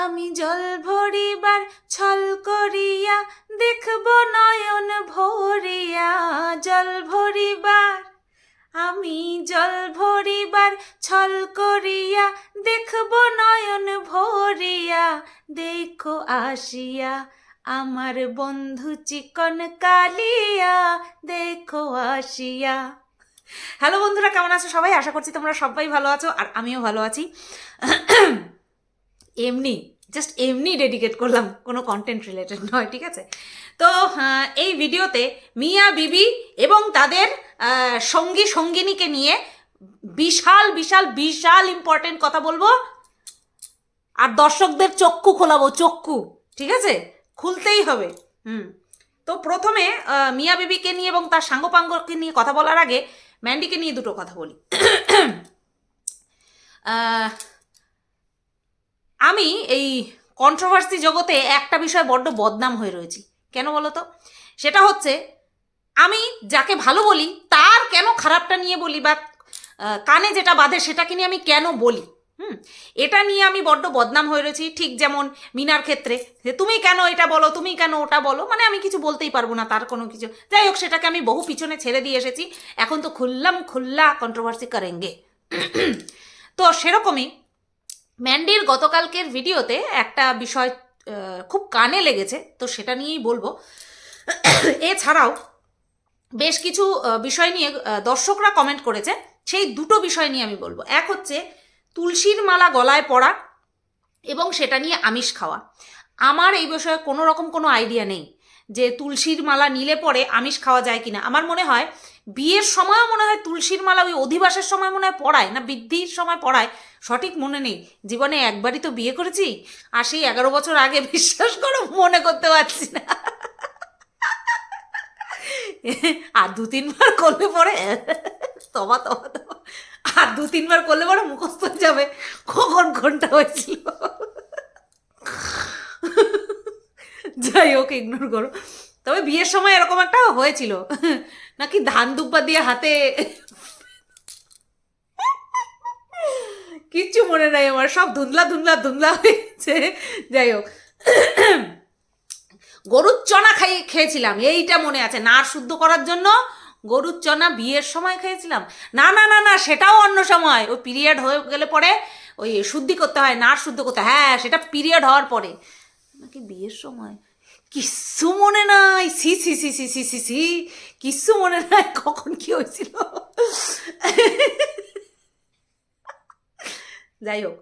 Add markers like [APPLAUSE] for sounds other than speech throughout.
আমি জল ভরিবার ছল করিয়া দেখব নয়ন ভরিয়া, জল ভরিবার। আমি জল ভরিবার ছল করিয়া দেখব নয়ন ভরিয়া, দেখো আসিয়া আমার বন্ধু চিকন কালিয়া, দেখো আসিয়া। হ্যালো বন্ধুরা, কেমন আছো সবাই? আশা করছি তোমরা সবাই ভালো আছো আর আমিও ভালো আছি। এমনি জাস্ট এমনি ডেডিকেট করলাম, কোনো কন্টেন্ট রিলেটেড নয়, ঠিক আছে? তো এই ভিডিওতে মিয়া বিবি এবং তাদের সঙ্গী সঙ্গিনীকে নিয়ে বিশাল বিশাল বিশাল ইম্পর্টেন্ট কথা বলব। আর দর্শকদের চক্ষু খোলাবো, চক্ষু, ঠিক আছে? খুলতেই হবে, হুম। তো প্রথমে মিয়া বিবিকে নিয়ে এবং তার সাঙ্গপাঙ্গকে নিয়ে কথা বলার আগে, ম্যান্ডিকে নিয়ে দুটো কথা বলি। [CLEARS THROAT] আমি এই কন্ট্রোভার্সি জগতে একটা বিষয় বড্ড বদনাম হয়ে রয়েছি। কেন বলো তো সেটা হচ্ছে, আমি যাকে ভালো বলি, তার কেন খারাপটা নিয়ে বলি বা কানে যেটা বাঁধে সেটাকে নিয়ে আমি কেন বলি? হুম? এটা নিয়ে আমি বড্ড বদনাম হয়ে রয়েছি, ঠিক যেমন মিনার ক্ষেত্রে। যে তুমি কেন এটা বলো, তুমি কেন ওটা বলো? মানে আমি কিছু বলতেই পারব না তার কোনো কিছু। যাই হোক, সেটাকে আমি বহু পিছনে ছেড়ে দিয়ে এসেছি। এখন তো খুললাম, খুল্লা কন্ট্রোভার্সি করেঙ্গে। [CLEARS THROAT] তো সেরকমই ম্যান্ডির গতকালকের ভিডিওতে একটা বিষয় খুব কানে লেগেছে, তো সেটা নিয়েই বলব। এছাড়াও বেশ কিছু বিষয় নিয়ে দর্শকরা কমেন্ট করেছে। সেই দুটো বিষয় নিয়ে আমি বলব। এক হচ্ছে তুলসীর মালা গলায় পড়া এবং সেটা নিয়ে আমিষ খাওয়া। আমার এই বিষয়ে কোনো রকম কোনো আইডিয়া নেই যে তুলসীর মালা নিলে পরে আমিষ খাওয়া যায় কিনা। আমার মনে হয় বিয়ের সময়ও মনে হয় তুলসীর মালা, ওই অধিবাসের সময় মনে হয় পড়ায় না বৃদ্ধির সময় পড়ায়? সঠিক মনে নেই। জীবনে একবারই তো বিয়ে করেছি, আর সেই এগারো বছর আগে [LAUGHS] বিশ্বাস করো, মনে করতে পারছি না। আর দু তিনবার করলে পরে [LAUGHS] তবা তবা তবা। আর দু তিনবার করলে পরে মুখস্থ যাবে। কখন ঘণ্টা হয়েছিল? যাই হোক ইগনোর করো। তবে বিয়ের সময় এরকম একটা হয়েছিল। নাকি ধান দুব্বা দিয়ে হাতে? কিচ্ছু মনে নাই আমার, সব ধুন্দলা ধুন্দলা ধুন্দলা হয়েছে। যাই হোক। গরুর চনা খাই, খেয়েছিলাম, এইটা মনে আছে। নার শুদ্ধ করার জন্য গরুর চনা বিয়ের সময় খেয়েছিলাম। না না না না, সেটাও অন্য সময়। ওই পিরিয়ড হয়ে গেলে পরে ওই শুদ্ধি করতে হয়, নার শুদ্ধ করতে হ্যাঁ সেটা পিরিয়ড হওয়ার পরে। নাকি বিয়ের সময়? কিচ্ছু মনে নাই। সি সি সি সি সি সি সি কিচ্ছু মনে নাই [LAUGHS] কখন কি হয়েছিল? যাই হোক,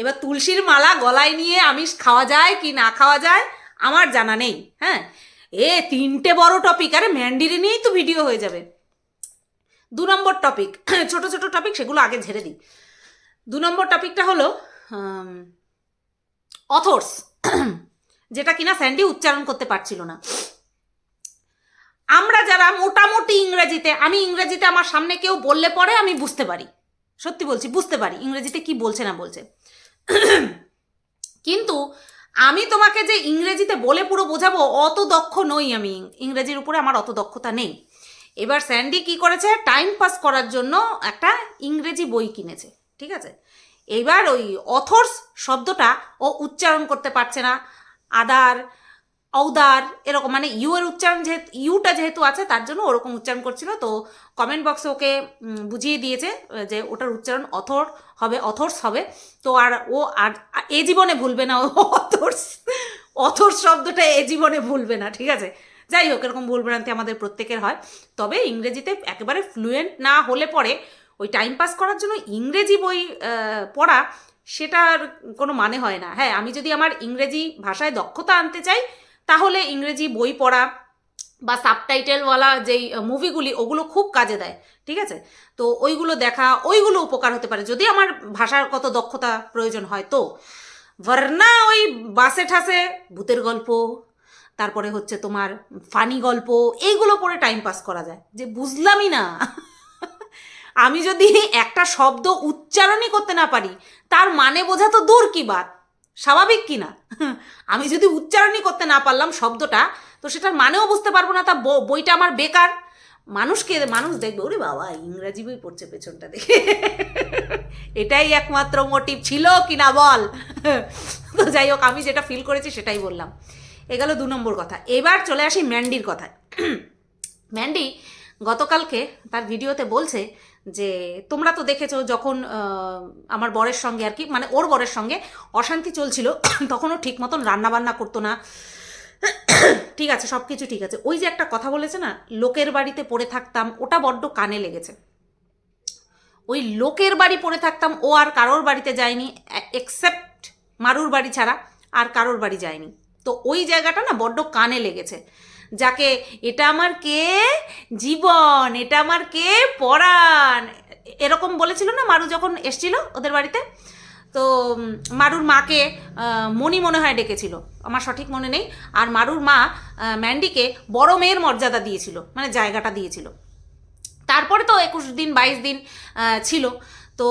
এবার তুলসীর মালা গলায় নিয়ে আমিষ খাওয়া যায় কি না খাওয়া যায় আমার জানা নেই হ্যাঁ? এ তিনটে বড় টপিক আরে ম্যান্ডিরে নিয়েই তো ভিডিও হয়ে যাবে। দু নম্বর টপিক [CLEARS THROAT] ছোট ছোট টপিক সেগুলো আগে ঝেড়ে দিই। দু নম্বর টপিকটা হলো অথর্স [CLEARS THROAT] যেটা কিনা স্যান্ডি উচ্চারণ করতে পারছিল না। আমরা যারা মোটামুটি ইংরেজিতে, আমি ইংরেজিতে আমার সামনে কেউ বললে পরে আমি বুঝতে পারি। সত্যি বলছি, বুঝতে পারি ইংরেজিতে কি বলছে না বলছে। কিন্তু আমি তোমাকে যে ইংরেজিতে বলে পুরো বোঝাবো অত দক্ষ নই আমি। ইংরেজির উপরে আমার অত দক্ষতা নেই। এবার স্যান্ডি কি করেছে? টাইম পাস করার জন্য একটা ইংরেজি বই কিনেছে, ঠিক আছে? এবার ওই অথর্স শব্দটা ও উচ্চারণ করতে পারছে না। আদার, ঔদার, এরকম মানে ইউ এর উচ্চারণ যেহেতু, ইউটা যেহেতু আছে, তার জন্য ওরকম উচ্চারণ করছিল। তো কমেন্ট বক্সে ওকে বুঝিয়ে দিয়েছে যে ওটার উচ্চারণ অথর হবে, অথর্স হবে। তো আর ও, আর এ জীবনে ভুলবে না অথর্স অথর্স শব্দটা এ জীবনে ভুলবে না, ঠিক আছে? যাই হোক, এরকম ভুল ভ্রান্তি আমাদের প্রত্যেকের হয়। তবে ইংরেজিতে একেবারে ফ্লুয়েন্ট না হলে পরে ওই টাইম পাস করার জন্য ইংরেজি বই পড়া সেটার কোনো মানে হয় না। হ্যাঁ আমি যদি আমার ইংরেজি ভাষায় দক্ষতা আনতে চাই, তাহলে ইংরেজি বই পড়া বা সাবটাইটেলওয়ালা যেই মুভিগুলি ওগুলো খুব কাজে দেয়, ঠিক আছে? তো ওইগুলো দেখা, ওইগুলো উপকার হতে পারে। যদি আমার ভাষার কত দক্ষতা প্রয়োজন হয় তো। ভার্না ওই বাসে ঠাসে ভূতের গল্প, তারপরে হচ্ছে তোমার ফানি গল্প, এইগুলো পড়ে টাইম পাস করা যায়। যে বুঝলামই না। আমি যদি একটা শব্দ উচ্চারণই করতে না পারি, তার মানে বোঝা তো দূর কি বাত? স্বাভাবিক কি না? আমি যদি উচ্চারণই করতে না পারলাম শব্দটা, তো সেটার মানেও বুঝতে পারব না, তা বইটা আমার বেকার। মানুষকে, মানুষ দেখবে, ওরে বাবা, ইংরাজি বই পড়ছে পেছনটা দেখে। এটাই একমাত্র মোটিভ ছিল কি না বল? তো যাই হোক, আমি যেটা ফিল করেছি সেটাই বললাম। এ গেল দু নম্বর কথা। এবার চলে আসি ম্যান্ডির কথায়। ম্যান্ডি গতকালকে তার ভিডিওতে বলছে যে তোমরা তো দেখেছ যখন আমার বরের সঙ্গে আর কি মানে ওর বরের সঙ্গে অশান্তি চলছিল, [COUGHS] তখনও ঠিক মতন রান্নাবান্না করতো না। [COUGHS] ঠিক আছে সব কিছু ঠিক আছে। ওই যে একটা কথা বলেছে না, লোকের বাড়িতে পড়ে থাকতাম, ওটা বড্ড কানে লেগেছে। ওই লোকের বাড়ি পড়ে থাকতাম, ও আর কারোর বাড়িতে যায়নি এক্সেপ্ট মারুর বাড়ি ছাড়া আর কারোর বাড়ি যায়নি। তো ওই জায়গাটা না বড্ড কানে লেগেছে। যাকে, এটা আমার কে? জীবন। এটা আমার কে? পরাণ। এরকম বলেছিল না মারু যখন এসছিল ওদের বাড়িতে? তো মারুর মাকে মণি মনে হয় ডেকেছিল। আমার সঠিক মনে নেই। আর মারুর মা ম্যান্ডিকে বড় মেয়ের মর্যাদা দিয়েছিল মানে জায়গাটা দিয়েছিল। তারপরে তো একুশ দিন, বাইশ দিন ছিল। তো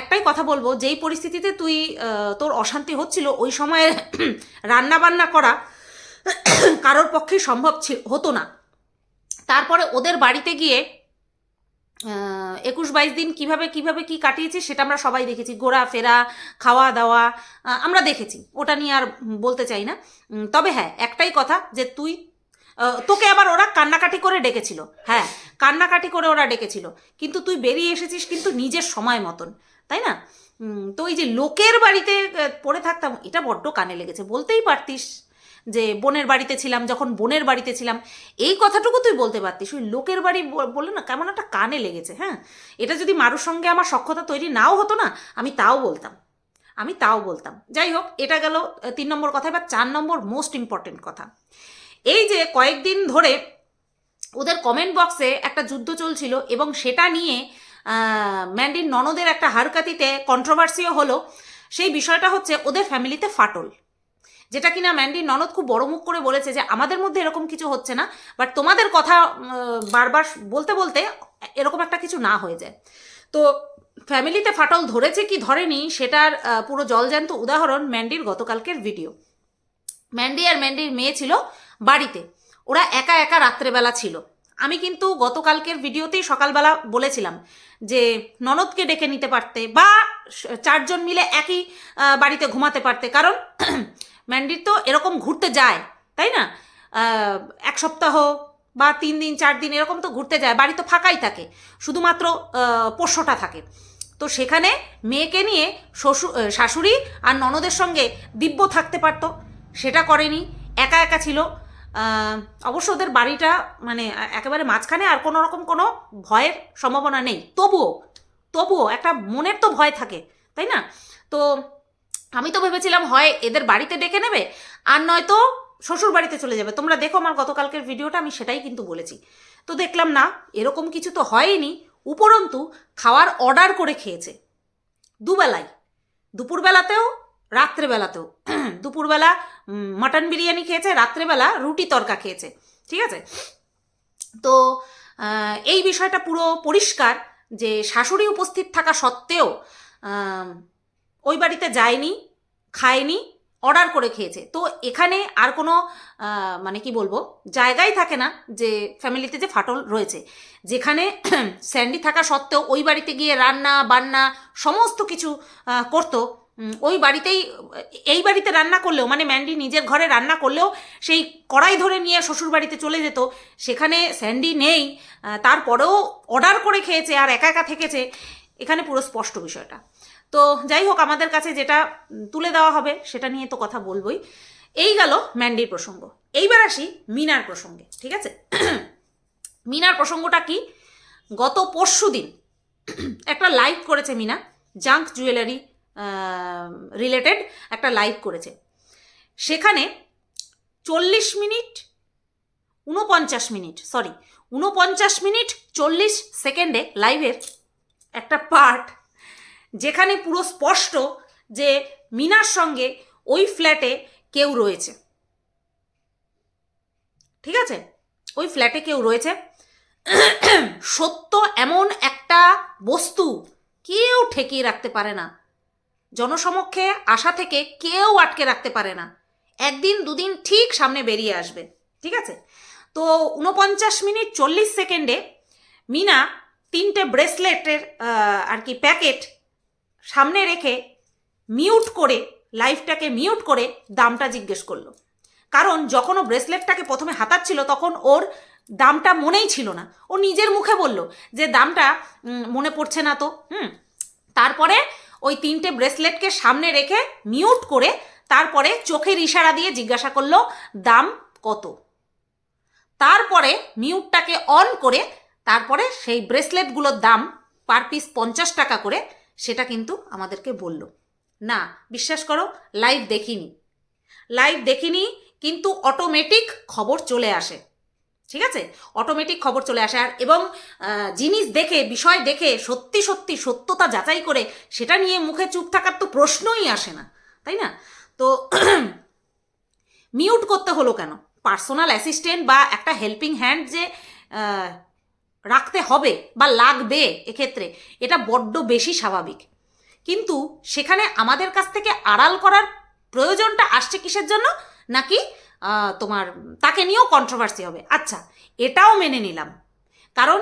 একটাই কথা বলব, যেই পরিস্থিতিতে তুই তোর অশান্তি হচ্ছিল, ওই সময়ে [CLEARS THROAT] রান্না বান্না করা [COUGHS] কারোর পক্ষে সম্ভব হতো না। তারপরে ওদের বাড়িতে গিয়ে একুশ বাইশ দিন কীভাবে কীভাবে কি কাটিয়েছি সেটা আমরা সবাই দেখেছি। ঘোরাফেরা খাওয়া দাওয়া আমরা দেখেছি। ওটা নিয়ে আর বলতে চাই না। তবে হ্যাঁ একটাই কথা যে তুই তোকে আবার ওরা কান্নাকাটি করে ডেকেছিল। হ্যাঁ কান্নাকাটি করে ওরা ডেকেছিল। কিন্তু তুই বেরিয়ে এসেছিস কিন্তু নিজের সময় মতন, তাই না? তো এই যে লোকের বাড়িতে পড়ে থাকতাম, এটা বড্ড কানে লেগেছে। বলতেই পারতিস। যে বোনের বাড়িতে ছিলাম, যখন বোনের বাড়িতে ছিলাম, এই কথাটুকু তুই বলতে পারতিস। ওই লোকের বাড়ি ব- বললে না কেমন একটা কানে লেগেছে হ্যাঁ? এটা যদি মারুর সঙ্গে আমার সক্ষতা তৈরি নাও হতো না, আমি তাও বলতাম। আমি তাও বলতাম। যাই হোক, এটা গেল তিন নম্বর কথা। এবার চার নম্বর মোস্ট ইম্পর্টেন্ট কথা। এই যে কয়েকদিন ধরে ওদের কমেন্ট বক্সে একটা যুদ্ধ চলছিল এবং সেটা নিয়ে ম্যান্ডির ননদের একটা হারকাতিতে কন্ট্রোভার্সিও হলো। সেই বিষয়টা হচ্ছে ওদের ফ্যামিলিতে ফাটল। যেটা কিনা ম্যান্ডির ননদ খুব বড় মুখ করে বলেছে যে আমাদের মধ্যে এরকম কিছু হচ্ছে না বাট তোমাদের কথা বারবার বলতে বলতে এরকম একটা কিছু না হয়ে যায়। তো ফ্যামিলিতে ফাটল ধরেছে কি ধরেনি সেটার পুরো জলজ্যান্ত উদাহরণ ম্যান্ডির গতকালকের ভিডিও ম্যান্ডি আর ম্যান্ডির মেয়ে ছিল বাড়িতে। ওরা একা একা রাত্রেবেলা ছিল। আমি কিন্তু গতকালকের ভিডিওতেই সকালবেলা বলেছিলাম যে ননদকে ডেকে নিতে পারতে বা চারজন মিলে একই বাড়িতে ঘুমাতে পারতে। কারণ ম্যান্ডির তো এরকম ঘুরতে যায়, তাই না? এক সপ্তাহ বা তিন দিন, চার দিন এরকম তো ঘুরতে যায়, বাড়ি তো ফাঁকাই থাকে, শুধুমাত্র পোষ্যটা থাকে। তো সেখানে মেয়েকে নিয়ে শ্বশুর শাশুড়ি আর ননদের সঙ্গে দিব্য থাকতে পারতো, সেটা করেনি, একা একা ছিল। অবশ্য ওদের বাড়িটা মানে একেবারে মাঝখানে আর কোনো রকম কোনো ভয়ের সম্ভাবনা নেই। তবুও তবুও একটা মনের তো ভয় থাকে, তাই না? তো আমি তো ভেবেছিলাম, হয় এদের বাড়িতে ডেকে নেবে, আর নয়তো শ্বশুর বাড়িতে চলে যাবে। তোমরা দেখো আমার গতকালকের ভিডিওটা, আমি সেটাই কিন্তু বলেছি। তো দেখলাম না, এরকম কিছু তো হয়নি, উপরন্তু খাওয়ার অর্ডার করে খেয়েছে। দুবেলায় দুপুরবেলাতেও, রাত্রেবেলাতেও। [CLEARS THROAT] দুপুরবেলা মাটন বিরিয়ানি খেয়েছে, রাত্রেবেলা রুটি তরকা খেয়েছে। ঠিক আছে? তো এই বিষয়টা পুরো পরিষ্কার যে শাশুড়ি উপস্থিত থাকা সত্ত্বেও ওই বাড়িতে যায়নি, খায়নি অর্ডার করে খেয়েছে। তো এখানে আর কোনো মানে কি বলব, জায়গাই থাকে না যে ফ্যামিলিতে যে ফাটল রয়েছে। যেখানে [CLEARS THROAT] স্যান্ডি থাকা সত্ত্বেও ওই বাড়িতে গিয়ে রান্না, বান্না সমস্ত কিছু করতো। ওই বাড়িতেই, এই বাড়িতে রান্না করলেও মানে ম্যান্ডি নিজের ঘরে রান্না করলেও সেই কড়াই ধরে নিয়ে শ্বশুর বাড়িতে চলে যেত। সেখানে স্যান্ডি নেই তারপরেও অর্ডার করে খেয়েছে আর একা একা থেকেছে। এখানে পুরো স্পষ্ট বিষয়টা। তো যাই হোক, আমাদের কাছে যেটা তুলে দেওয়া হবে সেটা নিয়ে তো কথা বলবই। এই গেল ম্যান্ডির প্রসঙ্গ। এইবার আসি মিনার প্রসঙ্গে, ঠিক আছে? [CLEARS THROAT] মিনার প্রসঙ্গটা কি? গত পরশু দিন [CLEARS THROAT] একটা লাইভ করেছে মিনা, জাঙ্ক জুয়েলারি রিলেটেড একটা লাইভ করেছে। সেখানে চল্লিশ মিনিট উনপঞ্চাশ মিনিট, সরি উনপঞ্চাশ মিনিট চল্লিশ সেকেন্ডে লাইভের একটা পার্ট যেখানে পুরো স্পষ্ট যে মিনার সঙ্গে ওই ফ্ল্যাটে কেউ রয়েছে। ঠিক আছে? ওই ফ্ল্যাটে কেউ রয়েছে। সত্য এমন একটা বস্তু কেউ ঠেকিয়ে রাখতে পারে না। জনসমক্ষে আসা থেকে কেউ আটকে রাখতে পারে না। একদিন দুদিন ঠিক সামনে বেরিয়ে আসবে। ঠিক আছে? তো উনপঞ্চাশ মিনিট চল্লিশ সেকেন্ডে মিনা তিনটে ব্রেসলেটের আর কি প্যাকেট সামনে রেখে মিউট করে লাইফটাকে মিউট করে দামটা জিজ্ঞেস করল। কারণ যখন ও ব্রেসলেটটাকে প্রথমে হাতাচ্ছিল, তখন ওর দামটা মনেই ছিল না। ও নিজের মুখে বলল যে, দামটা মনে পড়ছে না তো। হুম। তারপরে ওই তিনটে ব্রেসলেটকে সামনে রেখে মিউট করে তারপরে চোখের ইশারা দিয়ে জিজ্ঞাসা করল, দাম কত? তারপরে মিউটটাকে অন করে তারপরে সেই ব্রেসলেটগুলোর দাম পার পিস পঞ্চাশ টাকা করে সেটা কিন্তু আমাদেরকে বলল। না, বিশ্বাস করো লাইভ দেখিনি। লাইভ দেখিনি, কিন্তু অটোমেটিক খবর চলে আসে। ঠিক আছে? অটোমেটিক খবর চলে আসে। আর এবং জিনিস দেখে, বিষয় দেখে, সত্যি সত্যি, সত্যতা যাচাই করে, সেটা নিয়ে মুখে চুপ থাকার তো প্রশ্নই আসে না, তাই না? তো [CLEARS THROAT] মিউট করতে হলো কেন? পার্সোনাল অ্যাসিস্ট্যান্ট বা একটা হেল্পিং হ্যান্ড যে রাখতে হবে বা লাগবে এক্ষেত্রে। এটা বড্ড বেশি স্বাভাবিক। কিন্তু সেখানে আমাদের কাছ থেকে আড়াল করার প্রয়োজনটা আসছে কিসের জন্য? নাকি তোমার, তাকে নিয়েও কন্ট্রোভার্সি হবে। আচ্ছা এটাও মেনে নিলাম। কারণ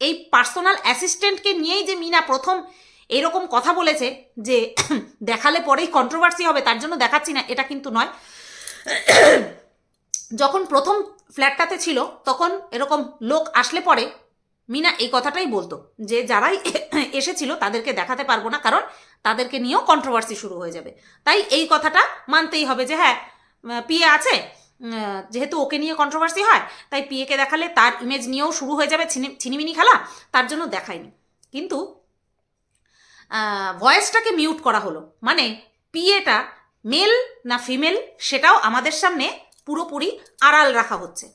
এই পার্সোনাল অ্যাসিস্ট্যান্টকে নিয়েই যে মিনা প্রথম এরকম কথা বলেছে যে [COUGHS] দেখালে পরেই কন্ট্রোভার্সি হবে, তার জন্য দেখাচ্ছি না, এটা কিন্তু নয়। [COUGHS] যখন প্রথম ফ্ল্যাটটাতে ছিল, তখন এরকম লোক আসলে পরে মিনা এই কথাটাই বলতো, যে যারাই [COUGHS] এসেছিল তাদেরকে দেখাতে পারব না, কারণ তাদেরকে নিয়েও কন্ট্রোভার্সি শুরু হয়ে যাবে। তাই এই কথাটা মানতেই হবে যে হ্যাঁ পিএ আছে যেহেতু ওকে নিয়ে কন্ট্রোভার্সি হয়, তাই পিএকে দেখালে তার ইমেজ নিয়েও শুরু হয়ে যাবে ছিনিমিনি খেলা, তার জন্য দেখায়নি। কিন্তু ভয়েসটাকে মিউট করা হলো মানে পিএটা মেল না ফিমেল সেটাও আমাদের সামনে পুরোপুরি আড়াল রাখা হচ্ছে।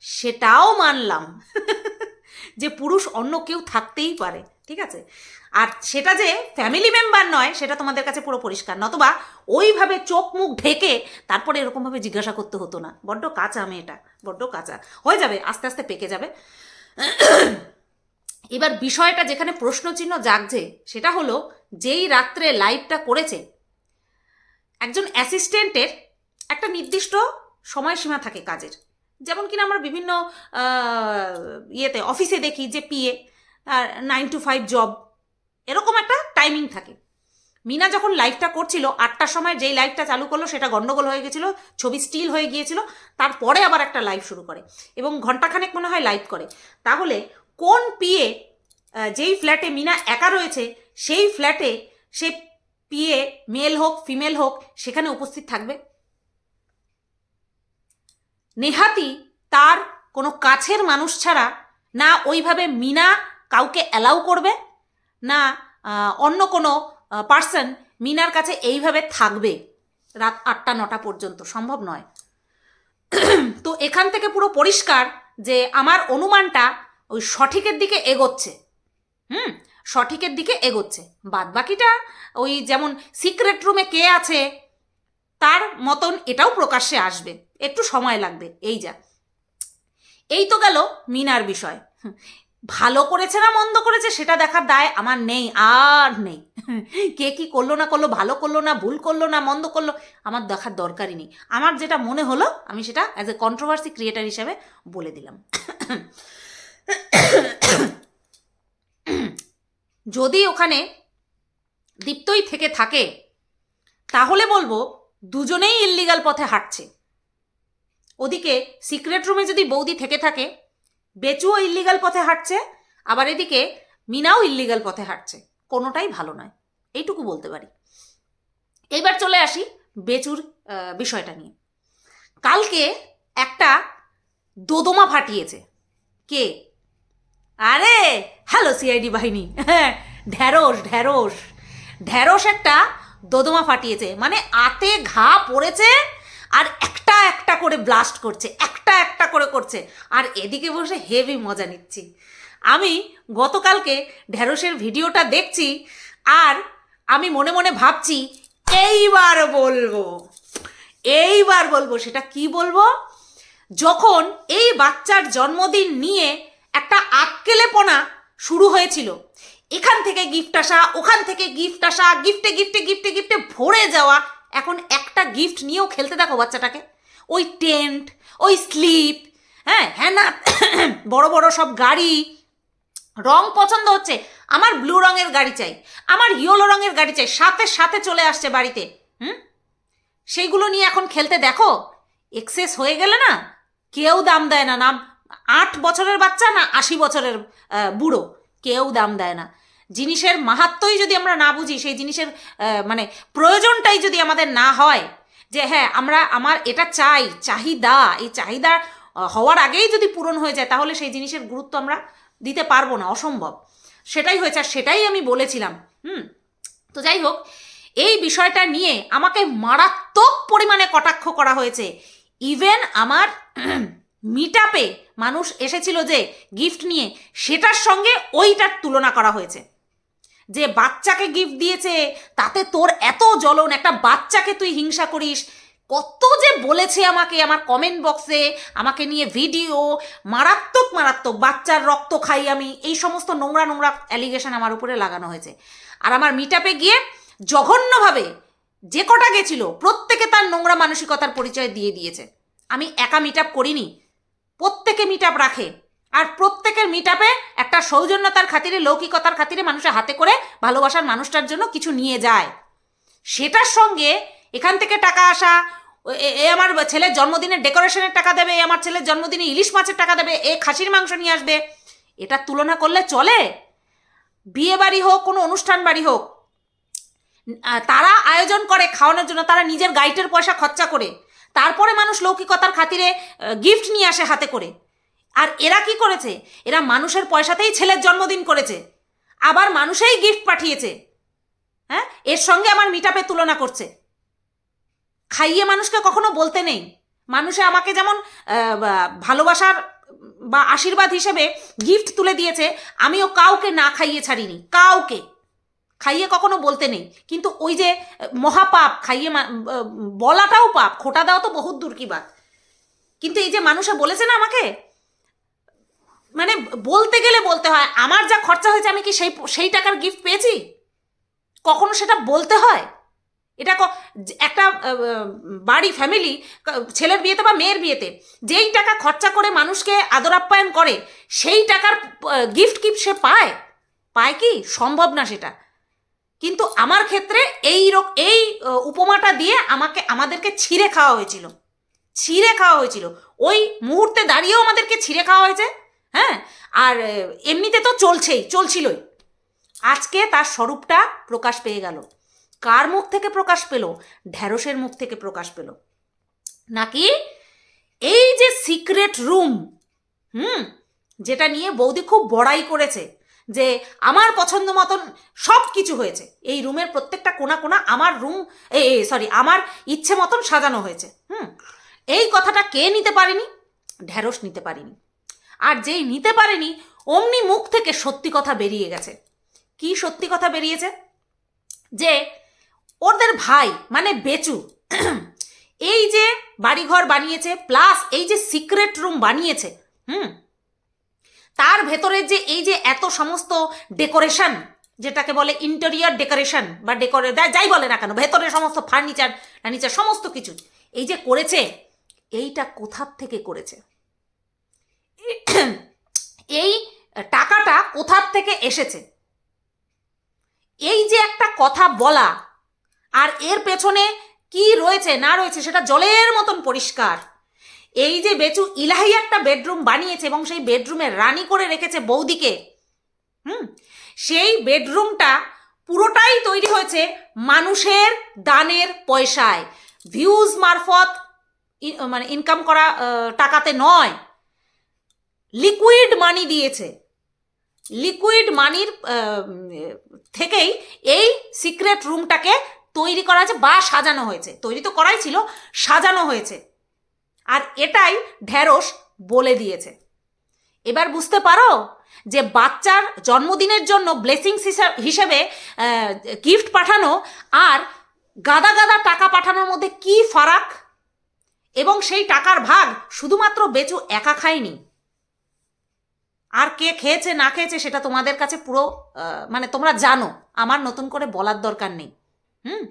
সেটাও মানলাম [LAUGHS] যে পুরুষ অন্য কেউ থাকতেই পারে, ঠিক আছে? আর সেটা যে ফ্যামিলি মেম্বার নয়, সেটা তোমাদের কাছে পুরো পরিষ্কার। নতবা ওইভাবে চোখ মুখ ঢেকে তারপরে এরকমভাবে জিজ্ঞাসা করতে হতো না। বড্ড কাঁচা আমি মেয়েটা, বড্ড কাঁচা। হয়ে যাবে, আস্তে আস্তে পেকে যাবে। [CLEARS THROAT] এবার বিষয়টা যেখানে প্রশ্নচিহ্ন জাগছে, সেটা হলো যেই রাত্রে লাইভটা করেছে, একজন অ্যাসিস্ট্যান্টের একটা নির্দিষ্ট সময়সীমা থাকে কাজের। যেমন কিনা আমরা বিভিন্ন ইয়েতে, অফিসে দেখি যে পিএ নাইন টু ফাইভ জব এরকম একটা টাইমিং থাকে। মিনা যখন লাইভটা করছিল, আটটার সময় যেই লাইভটা চালু করল, সেটা গন্ডগোল হয়ে গেছিল, ছবি স্টিল হয়ে গিয়েছিল, তারপরে আবার একটা লাইভ শুরু করে এবং ঘন্টাখানেক মনে হয় লাইভ করে। তাহলে কোন পিএ যেই ফ্ল্যাটে মিনা একা রয়েছে, সেই ফ্ল্যাটে সে পিএ মেল হোক ফিমেল হোক, সেখানে উপস্থিত থাকবে? নেহাতি তার কোনো কাছের মানুষ ছাড়া না ওইভাবে মিনা কাউকে অ্যালাউ করবে, না অন্য কোনো পার্সন মিনার কাছে এইভাবে থাকবে রাত আটটা, নটা পর্যন্ত। সম্ভব নয়। তো এখান থেকে পুরো পরিষ্কার যে আমার অনুমানটা ওই সঠিকের দিকে এগোচ্ছে। হুম? সঠিকের দিকে এগোচ্ছে। বাদ বাকিটা ওই যেমন সিক্রেট রুমে কে আছে তার মতন এটাও প্রকাশ্যে আসবে। একটু সময় লাগবে। এই যা। এই তো গেল মিনার বিষয়। ভালো করেছে না মন্দ করেছে সেটা দেখার দায় আমার নেই, আর নেই। কে কি করল না করল, ভালো করল না, ভুল করল না, মন্দ করল, আমার দেখার দরকারই নেই। আমার যেটা মনে হলো, আমি সেটা অ্যাজ এ কন্ট্রোভার্সি ক্রিয়েটার হিসেবে বলে দিলাম। যদি ওখানে দীপ্তই থেকে থাকে, তাহলে বলব দুজনেই ইল্লিগাল পথে হাঁটছে। ওদিকে সিক্রেট রুমে যদি বৌদি থেকে থাকে, বেচুও ইল্লিগাল পথে হাঁটছে, আবার এদিকে মিনাও ইল্লিগাল পথে হাঁটছে। কোনোটাই ভালো নয়। এইটুকু বলতে পারি। এইবার চলে আসি বেচুর বিষয়টা নিয়ে। কালকে একটা দোদমা ফাটিয়েছে। কে? আরে, হ্যালো, সিআইডি বাহিনী। হ্যাঁ [LAUGHS] ঢ্যাঁড়স ঢ্যাঁড়স। ঢ্যাঁড়স একটা দোদমা ফাটিয়েছে। মানে আতে ঘা পড়েছে আর একটা একটা করে ব্লাস্ট করছে, একটা একটা করে করছে। আর এদিকে বসে হেভি মজা নিচ্ছি। আমি গতকালকে ঢ্যাঁড়সের ভিডিওটা দেখছি আর আমি মনে মনে ভাবছি, এইবার বলব এইবার বলব, সেটা কি বলব? যখন এই বাচ্চার জন্মদিন নিয়ে একটা আক্কেলেপনা শুরু হয়েছিল এখান থেকে গিফট আসা, ওখান থেকে গিফট আসা গিফটে গিফটে গিফটে গিফটে ভরে যাওয়া। এখন একটা গিফট নিয়েও খেলতে দেখো বাচ্চাটাকে। ওই টেন্ট ওই স্লিপ হ্যাঁ হ্যাঁ না, [COUGHS] বড় বড় সব গাড়ি। রং পছন্দ হচ্ছে, আমার ব্লু রঙের গাড়ি চাই, আমার ইয়েলো রঙের গাড়ি চাই, সাথে সাথে চলে আসছে বাড়িতে, হুম? সেইগুলো নিয়ে এখন খেলতে দেখো এক্সেস হয়ে গেলে না কেউ দাম দেয় না না আট বছরের বাচ্চা না আশি বছরের বুড়ো, কেউ দাম দেয় না। জিনিসের মাহাত্মই যদি আমরা না বুঝি, সেই জিনিসের মানে প্রয়োজনটাই যদি আমাদের না হয়, যে হ্যাঁ আমরা, আমার এটা চাই, চাহিদা, এই চাহিদা হওয়ার আগেই যদি পূরণ হয়ে যায়, তাহলে সেই জিনিসের গুরুত্ব আমরা দিতে পারব না, অসম্ভব। সেটাই হয়েছে, আর সেটাই আমি বলেছিলাম, হুম? তো যাই হোক, এই বিষয়টা নিয়ে আমাকে মারাত্মক পরিমাণে কটাক্ষ করা হয়েছে। ইভেন আমার [CLEARS THROAT] মিট মানুষ এসেছিল যে গিফট নিয়ে, সেটার সঙ্গে ওইটার তুলনা করা হয়েছে। যে বাচ্চাকে গিফট দিয়েছে, তাতে তোর এত জ্বলন, একটা বাচ্চাকে তুই হিংসা করিস। কত যে বলেছে আমাকে আমার কমেন্ট বক্সে আমাকে নিয়ে ভিডিও মারাত্মক মারাত্মক বাচ্চার রক্ত খাই আমি, এই সমস্ত নোংরা নোংরা অ্যালিগেশন আমার উপরে লাগানো হয়েছে। আর আমার মিট গিয়ে জঘন্যভাবে যে কটা গেছিল, প্রত্যেকে তার নোংরা মানসিকতার পরিচয় দিয়ে দিয়েছে। আমি একা মিট করিনি, প্রত্যেকে মিট রাখে। আর প্রত্যেকের মিট একটা সৌজন্যতার খাতিরে, লৌকিকতার খাতিরে মানুষের হাতে করে ভালোবাসার মানুষটার জন্য কিছু নিয়ে যায়। সেটার সঙ্গে এখান থেকে টাকা আসা, এ আমার ছেলের জন্মদিনের ডেকোরেশনের টাকা দেবে, এ আমার ছেলের জন্মদিনে ইলিশ মাছের টাকা দেবে, এ খাসির মাংস নিয়ে আসবে। এটার তুলনা করলে চলে? বিয়ে বাড়ি হোক, কোনো অনুষ্ঠান বাড়ি হোক তারা আয়োজন করে খাওয়ানোর জন্য, তারা নিজের গাইটের পয়সা খরচা করে। তারপরে মানুষ লৌকিকতার খাতিরে গিফট নিয়ে আসে হাতে করে। আর এরা কি করেছে? এরা মানুষের পয়সাতেই ছেলের জন্মদিন করেছে। আবার মানুষেই গিফট পাঠিয়েছে। হ্যাঁ? এর সঙ্গে আমার মিটাপে তুলনা করছে। খাইয়ে মানুষকে কখনো বলতে নেই। মানুষে আমাকে যেমন ভালোবাসার বা আশীর্বাদ হিসেবে গিফট তুলে দিয়েছে, আমিও কাউকে না খাইয়ে ছাড়িনি। কাউকে। খাইয়ে কখনো বলতে নেই। কিন্তু ওই যে, মহাপাপ, খাইয়ে বলাটাও পাপ। খোটা দেওয়া তো বহুত দূর কি বাত। কিন্তু এই যে মানুষে বলেছে না আমাকে মানে বলতে গেলে বলতে হয়, আমার যা খরচা হয়েছে আমি কি সেই সেই টাকার গিফট পেয়েছি? কখনো সেটা বলতে হয়? এটা ক- একটা বাড়ি ফ্যামিলি ছেলের বিয়েতে বা মেয়ের বিয়েতে যেই টাকা খরচা করে মানুষকে আদর আপ্যায়ন করে, সেই টাকার গিফট গিফট সে পায়? পায় কি? সম্ভব না সেটা। কিন্তু আমার ক্ষেত্রে এই এই উপমাটা দিয়ে আমাকে, আমাদেরকে ছিঁড়ে খাওয়া হয়েছিল। ছিঁড়ে খাওয়া হয়েছিল। ওই মুহূর্তে দাঁড়িয়েও আমাদেরকে ছিঁড়ে খাওয়া হয়েছে। হ্যাঁ? আর এমনিতে তো চলছেই, চলছিলই। আজকে তার স্বরূপটা প্রকাশ পেয়ে গেল। কার মুখ থেকে প্রকাশ পেল? ঢ্যাঁড়সের মুখ থেকে প্রকাশ পেল। নাকি এই যে সিক্রেট রুম, হুম? যেটা নিয়ে বৌদি খুব বড়াই করেছে, যে আমার পছন্দ মতন সব কিছু হয়েছে। এই রুমের প্রত্যেকটা কোনা কোনা আমার রুম এই সরি আমার ইচ্ছে মতন সাজানো হয়েছে, হুম? এই কথাটা কে নিতে পারেনি? ঢ্যাঁড়স নিতে পারেনি। আর যেই নিতে পারেনি, অমনি মুখ থেকে সত্যি কথা বেরিয়ে গেছে। কি সত্যি কথা বেরিয়েছে? যে ওদের ভাই মানে বেচু, [CLEARS THROAT] এই যে বাড়িঘর বানিয়েছে প্লাস এই যে সিক্রেট রুম বানিয়েছে, হুম? তার ভেতরে যে এই যে এত সমস্ত ডেকোরেশন যেটাকে বলে ইন্টেরিয়ার ডেকোরেশন বা ডেকোরে যাই বলে না কেন, ভেতরে সমস্ত ফার্নিচার ফার্নিচার সমস্ত কিছু, এই যে করেছে, এইটা কোথার থেকে করেছে? এই টাকাটা কোথার থেকে এসেছে? এই যে একটা কথা বলা, আর এর পেছনে কি রয়েছে, না রয়েছে, সেটা জলের মতন পরিষ্কার। এই যে বেচু ইলাহি একটা বেডরুম বানিয়েছে এবং সেই বেডরুমে রানী করে রেখেছে বৌদিকে, হুম? সেই বেডরুমটা পুরোটাই তৈরি হয়েছে মানুষের দানের পয়সায়। ভিউজ মারফত মানে ইনকাম করা টাকাতে নয়। লিকুইড মানি দিয়েছে। লিকুইড মানির থেকেই এই সিক্রেট রুমটাকে তৈরি করা হয়েছে বা সাজানো হয়েছে। তৈরি তো করাই ছিল, সাজানো হয়েছে। আর এটাই ঢ্যাঁড়স বলে দিয়েছে। এবার বুঝতে পারো যে বাচ্চার জন্মদিনের জন্য ব্লেসিংস হিসেবে গিফট পাঠানো আর গাদা গাদা টাকা পাঠানোর মধ্যে কি ফারাক? এবং সেই টাকার ভাগ শুধুমাত্র বেচু একা খায়নি। আর কে খেয়েছে, না খেয়েছে সেটা তোমাদের কাছে পুরো মানে তোমরা জানো। আমার নতুন করে বলার দরকার নেই। হুম?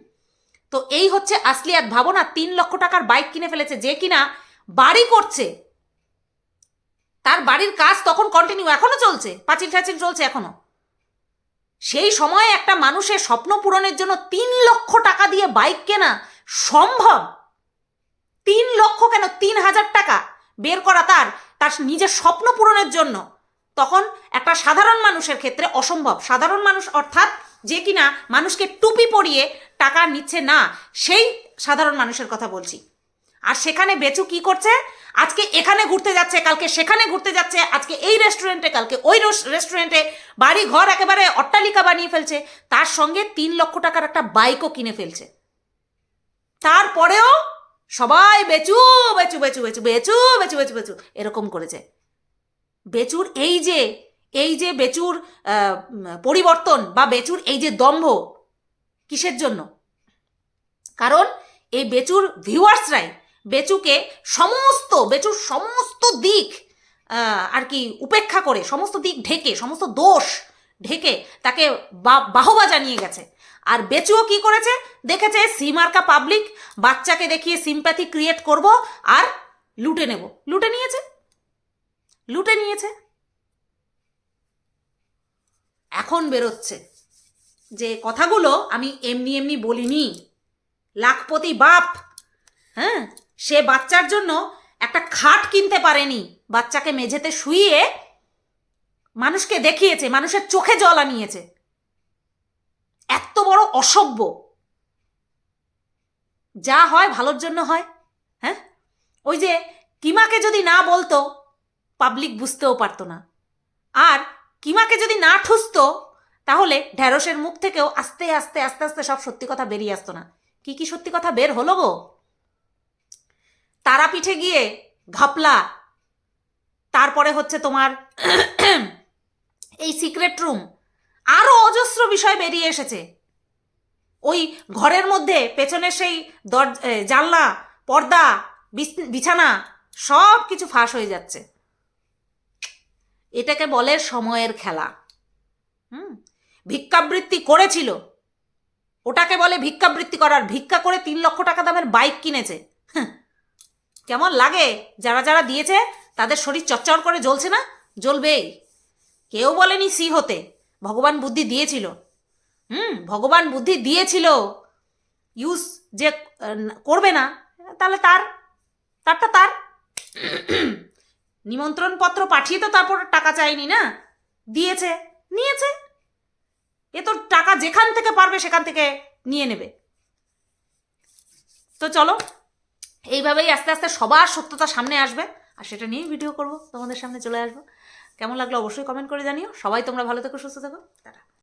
তো এই হচ্ছে আসলিয়াত ভাবো না তিন লক্ষ টাকার বাইক কিনে ফেলেছে যে কিনা বাড়ি করছে। তার বাড়ির কাজ তখন কন্টিনিউ এখনও চলছে, পাঁচিল টাচিল চলছে এখনও। সেই সময়ে একটা মানুষের স্বপ্ন পূরণের জন্য তিন লক্ষ টাকা দিয়ে বাইক কেনা সম্ভব। তিন লক্ষ কেন? তিন হাজার টাকা বের করা তার তার নিজের স্বপ্ন পূরণের জন্য। তখন একটা সাধারণ মানুষের ক্ষেত্রে অসম্ভব সাধারণ মানুষ অর্থাৎ যে কিনা মানুষকে টুপি পরিয়ে টাকা নিচ্ছে না সেই সাধারণ মানুষের কথা বলছি আর সেখানে বেচু কি করছে আজকে এখানে ঘুরতে যাচ্ছে কালকে সেখানে ঘুরতে যাচ্ছে আজকে এই রেস্টুরেন্টে কালকে ওই রেস্টুরেন্টে বাড়ি ঘর একেবারে অট্টালিকা বানিয়ে ফেলছে তার সঙ্গে তিন লক্ষ টাকার একটা বাইকও কিনে ফেলছে তারপরেও সবাই বেচু বেচু বেচু বেচু বেচু বেচু বেচু বেচু এরকম করেছে বেচুর এই যে এই যে বেচুর পরিবর্তন বা বেচুর এই যে দম্ভ, কিসের জন্য? কারণ এই বেচুর ভিউয়ার্সরাই বেচুকে সমস্ত, বেচুর সমস্ত দিক আর কি উপেক্ষা করে, সমস্ত দিক ঢেকে, সমস্ত দোষ ঢেকে তাকে বাহবা জানিয়ে গেছে। আর বেচুও কি করেছে? দেখেছে সিমার্কা পাবলিক বাচ্চাকে দেখিয়ে সিম্প্যাথি ক্রিয়েট করব আর লুটে নেব। লুটে নিয়েছে? লুটে নিয়েছে। এখন বেরোচ্ছে যে কথাগুলো আমি এমনি এমনি বলিনি। লাখপতি বাপ হ্যাঁ? সে বাচ্চার জন্য একটা খাট কিনতে পারেনি। বাচ্চাকে মেঝেতে শুইয়ে মানুষকে দেখিয়েছে, মানুষের চোখে জল আনিয়েছে। এত বড় অসভ্য। যা হয় ভালোর জন্য হয় হ্যাঁ? ওই যে কিমাকে যদি না বলতো পাবলিক বুঝতেও পারতো না। আর কিমাকে যদি না ঠুসতো, তাহলে ঢ্যাঁড়সের মুখ থেকেও আস্তে আস্তে আস্তে আস্তে সব সত্যি কথা বেরিয়ে আসতো না। কি কি সত্যি কথা বের হলো গো? তারাপীঠে গিয়ে ঘাপলা, তারপরে হচ্ছে তোমার এই সিক্রেট রুম আরও অজস্র বিষয় বেরিয়ে এসেছে। ওই ঘরের মধ্যে পেছনে সেই দর জানলা, পর্দা, বিছ- বিছানা সব কিছু ফাঁস হয়ে যাচ্ছে। এটাকে বলে সময়ের খেলা। হুম? ভিক্ষাবৃত্তি করেছিল। ওটাকে বলে ভিক্ষাবৃত্তি করার। ভিক্ষা করে তিন লক্ষ টাকা দামের বাইক কিনেছে। হ্যাঁ। কেমন লাগে? যারা যারা দিয়েছে, তাদের শরীর চচ্চর করে জ্বলছে না? জ্বলবেই। কেউ বলেনি সি হতে। ভগবান বুদ্ধি দিয়েছিল। হুম, ভগবান বুদ্ধি দিয়েছিল। ইউজ যে করবে না, তাহলে তার, তারটা তার। নিমন্ত্রণ পত্র পাঠিয়ে তো তারপর টাকা চাইনি, না? দিয়েছে, নিয়েছে। এ তো টাকা যেখান থেকে পারবে সেখান থেকে নিয়ে নেবে। তো চলো, এইভাবেই আস্তে আস্তে সবার সত্যতা সামনে আসবে। আর সেটা নিয়েই ভিডিও করব, তোমাদের সামনে চলে আসব। কেমন লাগল অবশ্যই কমেন্ট করে জানিও। সবাই তোমরা ভালো থেকো, সুস্থ থাকো। টাটা।